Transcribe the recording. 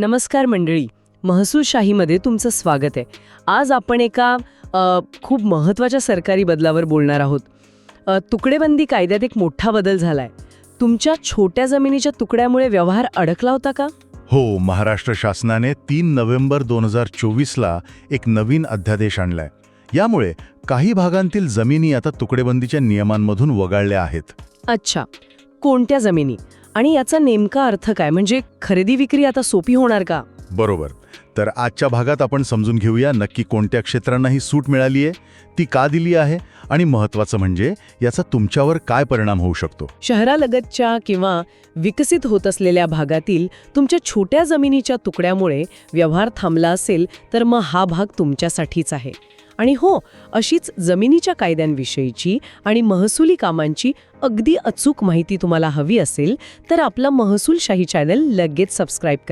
नमस्कार मंडळी महसूलशाहीमध्ये तुमचं स्वागत आहे. आज आपण एका खूप महत्त्वाच्या सरकारी बदलावर बोलणार आहोत. तुकडेबंदी कायद्यात एक मोठा बदल झालाय. तुमच्या छोट्या जमिनीच्या तुकड्यामुळे व्यवहार अडकला होता का? हो महाराष्ट्र शासनाने तीन नोव्हेंबर दोन हजार चोवीसला एक नवीन अध्यादेश आणलाय. यामुळे काही भागांतील जमिनी आता तुकडेबंदीच्या नियमांमधून वगळल्या आहेत. अच्छा. कोणत्या जमिनी? आणि याचा नेमका अर्थ काय? म्हणजे खरेदी विक्री आता सोपी होणार का? बरोबर. तर आजच्या भागात आपण समजून घेऊया नक्की कोणत्या क्षेत्रांना ही सूट मिळाली आहे ती का दिली आहे आणि महत्त्वाचं म्हणजे याचा तुमच्यावर काय परिणाम होऊ शकतो. शहरालगतच्या किंवा विकसित होत असलेल्या भागातील तुमच्या छोट्या जमिनीच्या तुकड्यामुळे व्यवहार थांबला असेल तर मग हा भाग तुमच्यासाठीच आहे. आणि हो अशीच जमिनीच्या कायद्यांविषयीची आणि महसुली कामांची अगदी अचूक माहिती तुम्हाला हवी असेल तर आपला महसूलशाही चॅनल लगेच सबस्क्राईब करा.